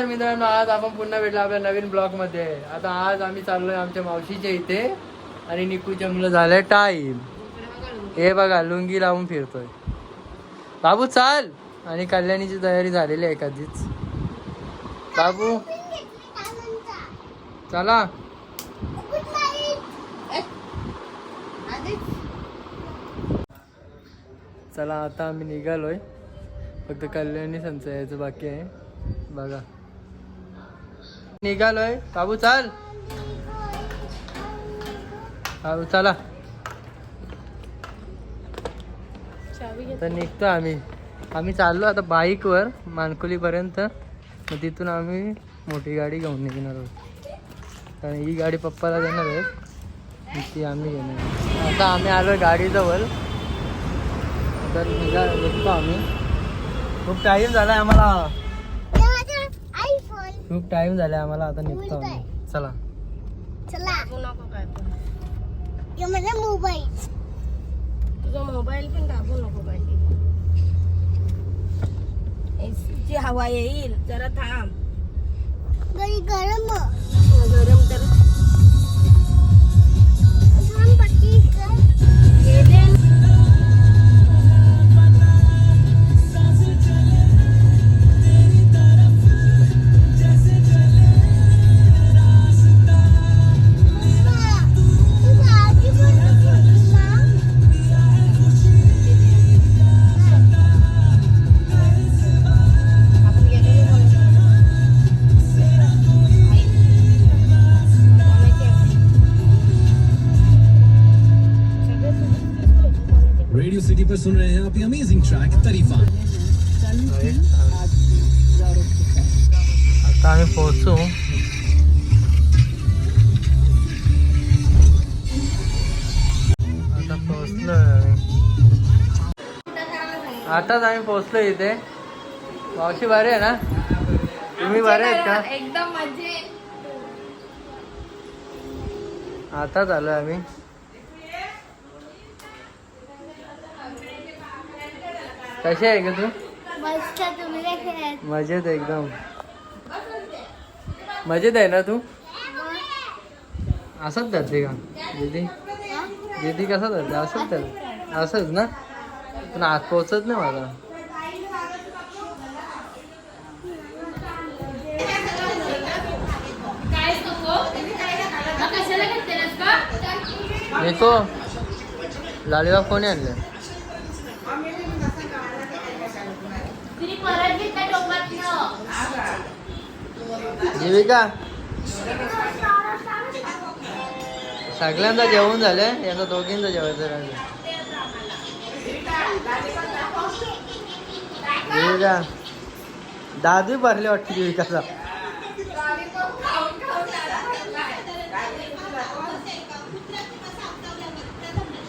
नमस्कार मित्रांनो आज आपण पुन्हा भेटलो आपल्या नवीन ब्लॉगमध्ये आता आज आम्ही चाललोय आमच्या मावशीच्या इथे आणि निकूच्या मुलं झालंय टाईम हे बघा लुंगी लावून फिरतोय. बाबू चाल. आणि कल्याणीची तयारी झालेली आहे एखादीच. बाबू चला. चला आता आम्ही निघालोय. फक्त कल्याणी संच यायचं बाकी आहे. बघा. निघालोय. बाबू चाल. बाबू चला. तर निघतो आम्ही. आम्ही चाललो आता बाईकवर मानकुलीपर्यंत. मग तिथून आम्ही मोठी गाडी घेऊन निघणार आहोत. कारण ही गाडी पप्पाला देणार आहे ती आम्ही घेणार आहे. आता आम्ही आलो गाडीजवळ. तर निघा निघतो आम्ही. खूप टाईम झाला आम्हाला. खूप टाइम झाला आम्हाला आता निघतो आम्ही. चला. चला. नको काय पण. माझा मोबाईल तुझा मोबाईल पण दाबू नको पाहिजे एसीची हवा येईल जरा थांब. घरी गरम गरम तर थांब पच्चीस कर. पर सुन रहे हैं आप ये अमेजिंग ट्रैक तरीफा आता आम्ही पोहोचू. आता पोहोचलो आताच आम्ही पोहोचलो इथे. मावशी बरे आहे ना? तुम्ही बरे आहेत का? एकदम मजे आताच आलोय आम्ही. कशी आहे का तू? मजेत एकदम. मजेत आहे ना तू? असंच जाते का? दीदी? दीदी कसं जाते असंच जाते असंच ना? पण आत पोचत नाही मला निको लालीबा कोणी आणलं जीविका? सगळ्यांदा जेवण झाले यांना दोघींचं जेवायचं राहिलं जीविका दादी भरले वाटते जीविकाचा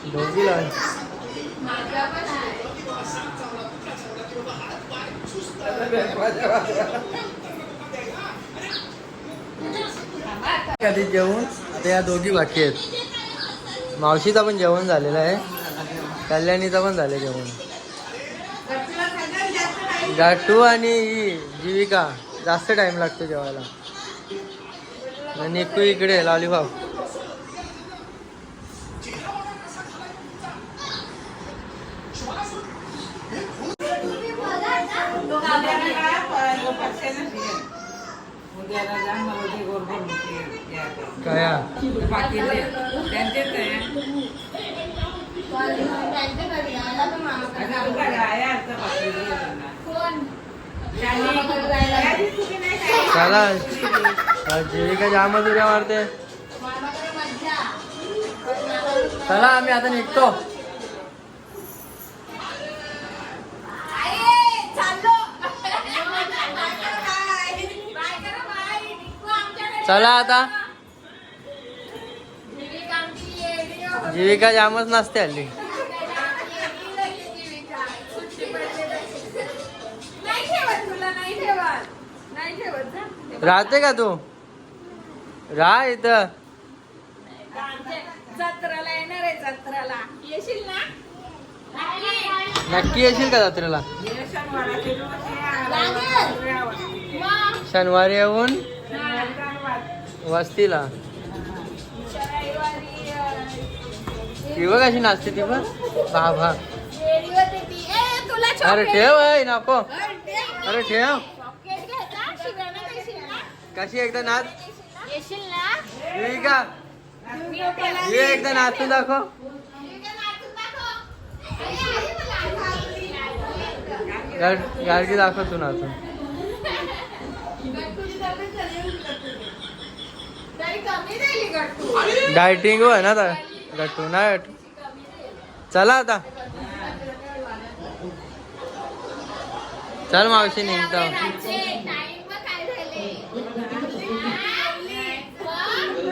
दोघी लावायची कधी जेवण आता या दोघी बाकी आहेत. मावशीचा पण जेवण झालेलं आहे. कल्याणीचं पण झालं जेवण. गाठू आणि ही जीविका जास्त टाइम लागतो जेवायला. आणि निकू इकडे लॉलीपॉप. काय? चला. जीविका जामच उड्या मारते. चला आम्ही आता निघतो. चला आता. जीविका जामच नसते हल्ली. राहते का तू? राह इथं. जत्राला येणार आहे जत्राला? येशील ना नक्की येशील का जत्रेला. शनिवारी येऊन वस्तीला. ती बघ अशी नाचते ती पण? भा भा अरे ठेव आहे नको. अरे ठेव. कशी एकदा नाच? का ये एकदा नाचून दाखव. गाडगी दाखव तू नाचून. डायटिंग होय ना आता गट्टू ना गट्टू चला आता। चल मावशी निघतो।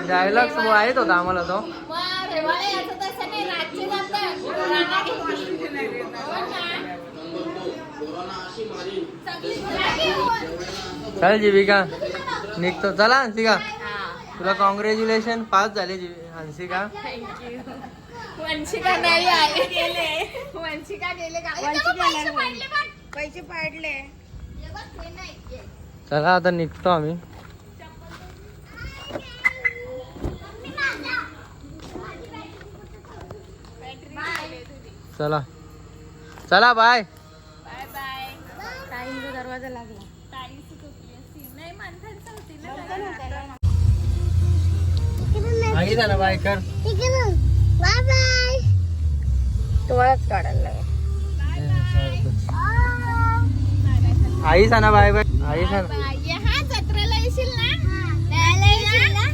डायलॉग्स आहेत होता आम्हाला तो? चल जीविका निघतो. चला शिका तुला कॉंग्रॅच्युलेशन पास झाले हंसिका. वंशिका नाही आले गेले. वंशिका गेले का? पैसे पाडले चला आता निघतो आम्ही. चला. चला बाय बाय बाय ताईंचा दरवाजा लागला. आई ना. बाय कर. Bye bye. डोळाच काढायला लागला. आई ना बाय बाय. आई ना हा जत्रेला येशील ना? त्याला येशील ना?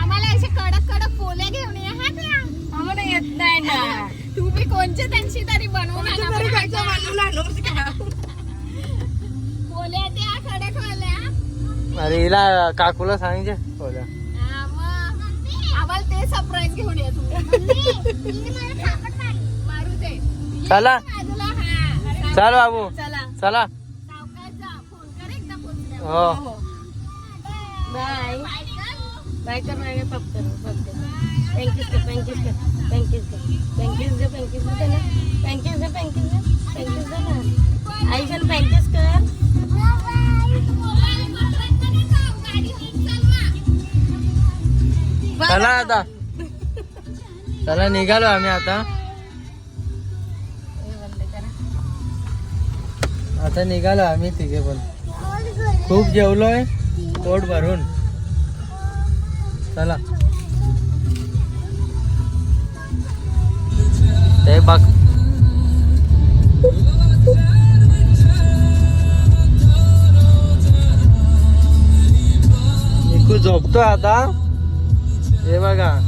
आम्हाला असे कडक कडक पोल्या घेऊन ये हा त्या. आम्हाला येत नाही ना. तुम्ही कोणचे त्यांची तरी बनवून आणा बरं. पोल्या त्या कडक वाल्या अरे हिला काकूला सांगितले बोला घेऊन ये तुम्ही मारू दे चला हा चल बाबू चला कर. हो बाय बाय कर ना ना आई कर चला आता चला निघालो आम्ही आता. आता निघालो आम्ही तिघे पण. खूप जेवलोय पोट भरून. चला. ते बघ. निकू झोपतो आता. हे बघा.